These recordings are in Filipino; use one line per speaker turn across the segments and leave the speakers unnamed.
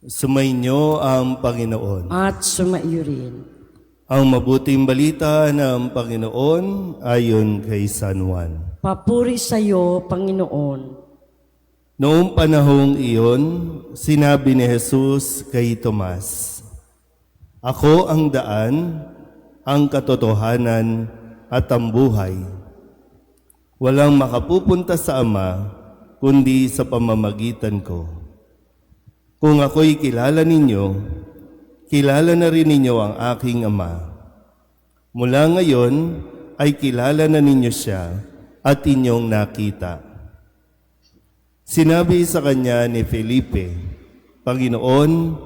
Sumainyo ang Panginoon.
at sumaiyo rin.
Ang mabuting balita ng Panginoon ayon kay San Juan.
Papuri sa iyo, Panginoon.
Noong panahong iyon, sinabi ni Jesus kay Tomas, Ako ang daan, ang katotohanan at ang buhay. Walang makapupunta sa Ama kundi sa pamamagitan ko. Kung ako'y kilala ninyo, kilala na rin ninyo ang aking Ama. Mula ngayon ay kilala na ninyo siya at inyong nakita. Sinabi sa kanya ni Felipe, Panginoon,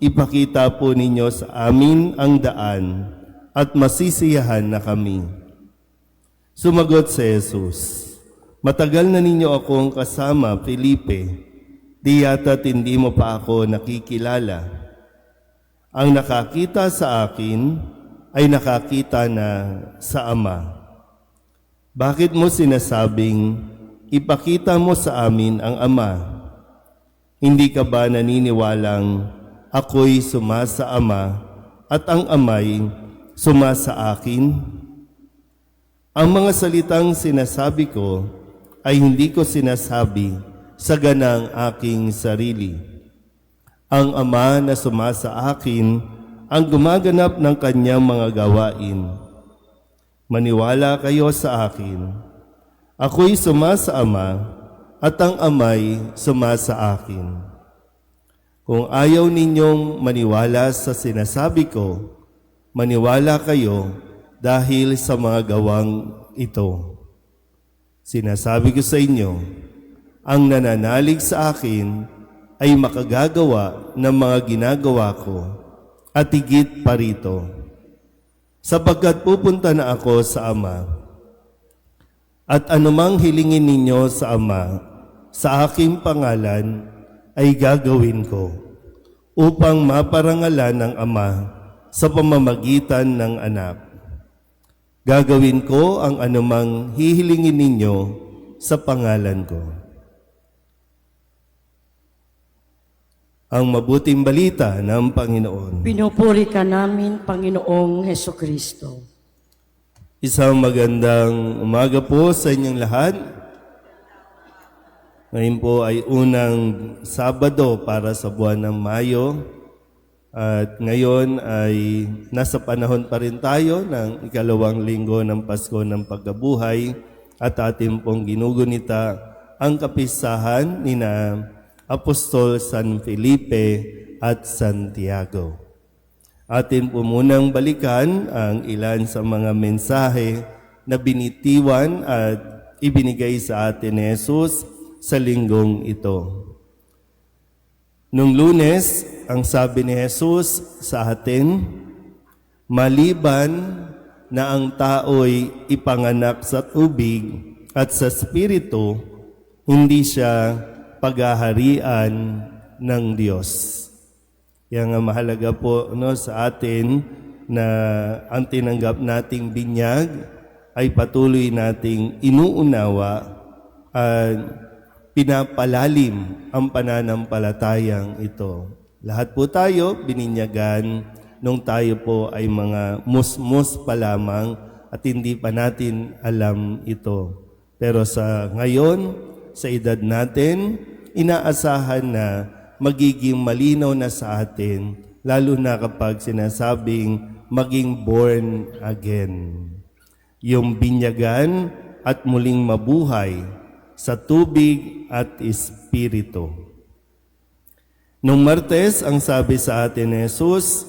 ipakita po ninyo sa amin ang daan at masisiyahan na kami. Sumagot si Jesus, Matagal na ninyo akong kasama, Felipe, di yata't hindi mo pa ako nakikilala. Ang nakakita sa akin ay nakakita na sa Ama. Bakit mo sinasabing, ipakita mo sa amin ang Ama? Hindi ka ba naniniwalang ako'y sumasa Ama at ang Ama'y sumasa akin? Ang mga salitang sinasabi ko ay hindi ko sinasabi sa ganang aking sarili. Ang Ama na sumasa akin ang gumaganap ng kanyang mga gawain. Maniwala kayo sa akin. Ako'y sumasa Ama at ang Ama'y sumasa akin. Kung ayaw ninyong maniwala sa sinasabi ko, maniwala kayo dahil sa mga gawang ito. Sinasabi ko sa inyo, ang nananalig sa akin ay makagagawa ng mga ginagawa ko at higit pa rito. Sapagkat pupunta na ako sa Ama, at anumang hilingin ninyo sa Ama, sa aking pangalan ay gagawin ko, upang maparangalan ng Ama sa pamamagitan ng anak. Gagawin ko ang anumang hihilingin ninyo sa pangalan ko. Ang mabuting balita ng Panginoon.
Pinupuri ka namin, Panginoong Heso Kristo.
Isang magandang umaga po sa inyong lahat. Ngayon po ay unang Sabado para sa buwan ng Mayo. At ngayon ay nasa panahon pa rin tayo ng ikalawang linggo ng Pasko ng Pagkabuhay at ating pong ginugunita ang kapisahan ni na Apostol San Felipe at Santiago. Atin po munang balikan ang ilan sa mga mensahe na binitiwan at ibinigay sa atin ni Jesus sa linggong ito. Nung lunes, ang sabi ni Jesus sa atin, maliban na ang tao'y ipanganak sa tubig at sa spirito, hindi siya paghaharian ng Diyos. Kaya nga mahalaga po no, sa atin na ang tinanggap nating binyag ay patuloy nating inuunawa at pinapalalim ang pananampalatayang ito. Lahat po tayo bininyagan nung tayo po ay mga musmus pa lamang at hindi pa natin alam ito. Pero sa ngayon, sa edad natin, inaasahan na magiging malinaw na sa atin, lalo na kapag sinasabing maging born again. Yung binyagan at muling mabuhay sa tubig at espiritu. Nung Martes, ang sabi sa atin ni Jesus,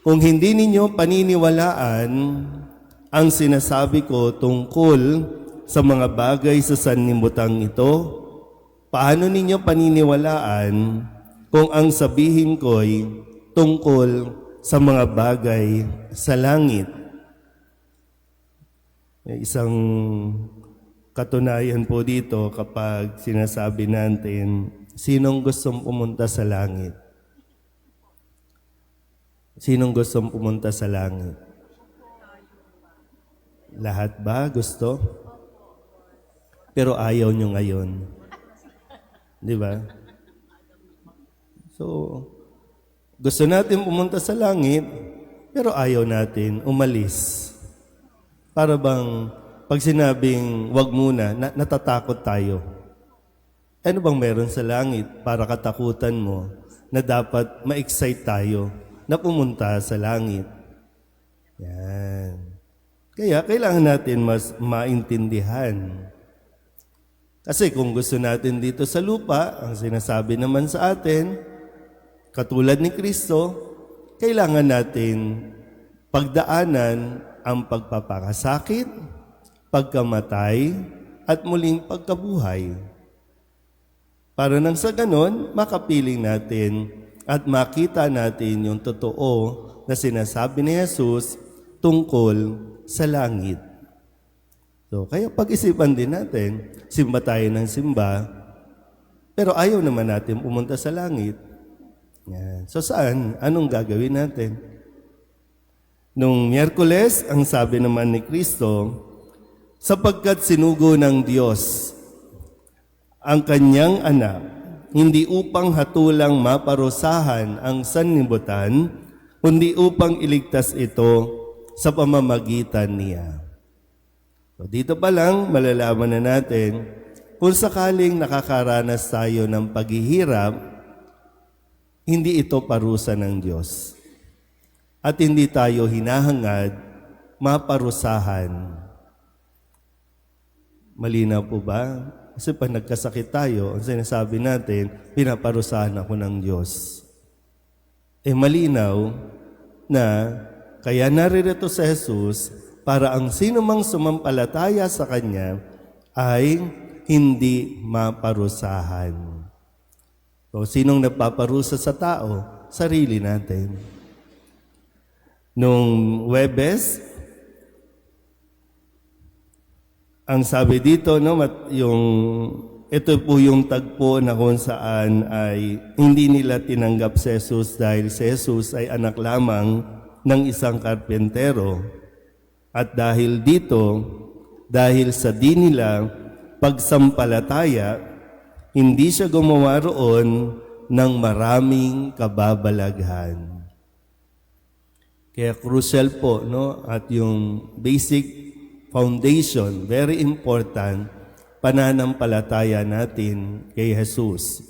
kung hindi ninyo paniniwalaan ang sinasabi ko tungkol sa mga bagay sa sanlibutan ito, paano ninyo paniniwalaan kung ang sabihin ko'y tungkol sa mga bagay sa langit? May isang katunayan po dito kapag sinasabi natin, sinong gustong pumunta sa langit? Sinong gustong pumunta sa langit? Lahat ba gusto? Pero ayaw nyo ngayon. Di ba? So, gusto natin pumunta sa langit, pero ayaw natin umalis. Para bang pag sinabing wag muna, na- natatakot tayo. Ano bang meron sa langit para katakutan mo na dapat ma-excite tayo na pumunta sa langit? Yan. Kaya kailangan natin mas maintindihan. Kasi kung gusto natin dito sa lupa, ang sinasabi naman sa atin, katulad ni Kristo, kailangan natin pagdaanan ang pagpapakasakit, pagkamatay, at muling pagkabuhay. Para nang sa ganon, makapiling natin at makita natin yung totoo na sinasabi ni Jesus tungkol sa langit. So, kaya pag-isipan din natin, simba tayo ng simba, pero ayaw naman natin pumunta sa langit. Yan. So saan? Anong gagawin natin? Nung Miyerkules, ang sabi naman ni Kristo, sapagkat sinugo ng Diyos ang kanyang anak, hindi upang hatulang maparusahan ang sanlibutan, kundi upang iligtas ito sa pamamagitan niya. So dito pa lang, malalaman na natin kung sakaling nakakaranas tayo ng paghihirap, hindi ito parusa ng Diyos. At hindi tayo hinahangad maparusahan. Malinaw po ba? Kasi pag nagkasakit tayo, ang sinasabi natin, pinaparusahan ako ng Diyos. Eh malinaw na kaya naririto sa Jesus para ang sino mang sumampalataya sa Kanya ay hindi maparusahan. So, sinong nagpaparusa sa tao? Sarili natin. Nung Webes, ang sabi dito, no, yung, ito po yung tagpo na kung saan ay hindi nila tinanggap si Jesus dahil si Jesus ay anak lamang ng isang karpentero. At dahil dito, dahil sa di nila pagsampalataya, hindi siya gumawa roon ng maraming kababalaghan. Kaya crucial po, no? At yung basic foundation, very important, pananampalataya natin kay Jesus.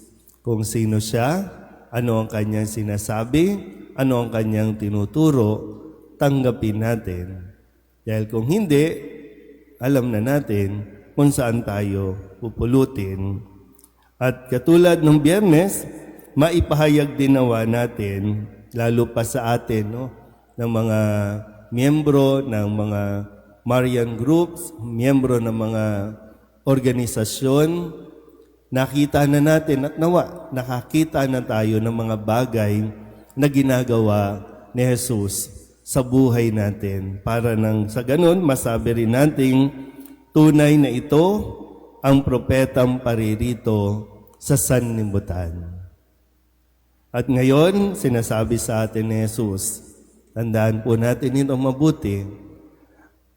Kung sino siya, ano ang kanyang sinasabi, ano ang kanyang tinuturo, tanggapin natin. Dahil kung hindi, alam na natin kung saan tayo pupulutin. At katulad ng biyernes, maipahayag din nawa natin, lalo pa sa atin, no, ng mga miyembro ng mga Marian groups, miyembro ng mga organisasyon, nakita na natin at nawa, nakakita na tayo ng mga bagay na ginagawa ni Jesus sa buhay natin. Para nang sa ganun, masabi rin nating tunay na ito ang propetang paririto sa sanlibutan. At ngayon, sinasabi sa atin ni Jesus, tandaan po natin ito mabuti,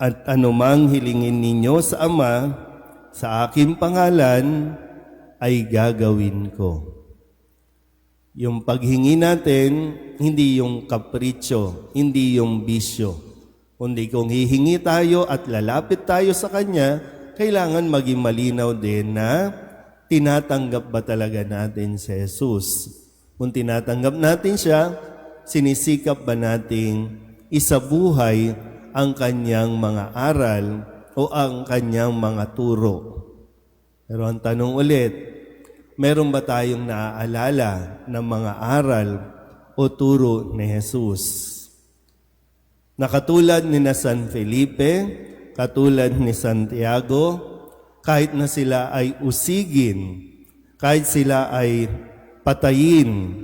at anumang hilingin ninyo sa Ama, sa aking pangalan, ay gagawin ko. Yung paghingi natin, hindi yung kapritsyo, hindi yung bisyo. Kundi kung hihingi tayo at lalapit tayo sa Kanya, kailangan maging malinaw din na tinatanggap ba talaga natin si Jesus. Kung tinatanggap natin siya, sinisikap ba nating isabuhay ang kanyang mga aral o ang kanyang mga turo? Pero ang tanong ulit, meron ba tayong naaalala ng mga aral o turo ni Jesus? Na katulad ni na San Felipe, katulad ni Santiago, kahit na sila ay usigin, kahit sila ay patayin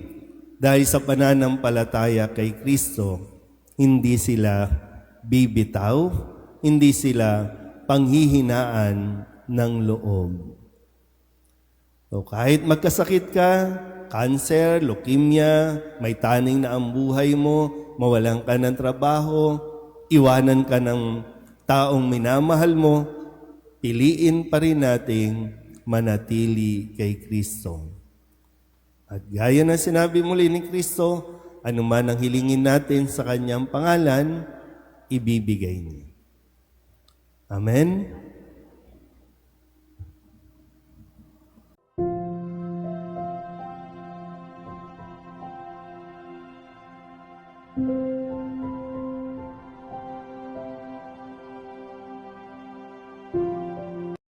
dahil sa pananampalataya kay Kristo, hindi sila bibitaw, hindi sila panghihinaan ng loob. So kahit magkasakit ka, cancer, leukemia, may taning na ang buhay mo, mawalan ka ng trabaho, iwanan ka ng taong minamahal mo, piliin pa rin nating manatili kay Kristo. At gaya na sinabi muli ni Kristo, anuman ang hilingin natin sa kanyang pangalan, ibibigay niya. Amen?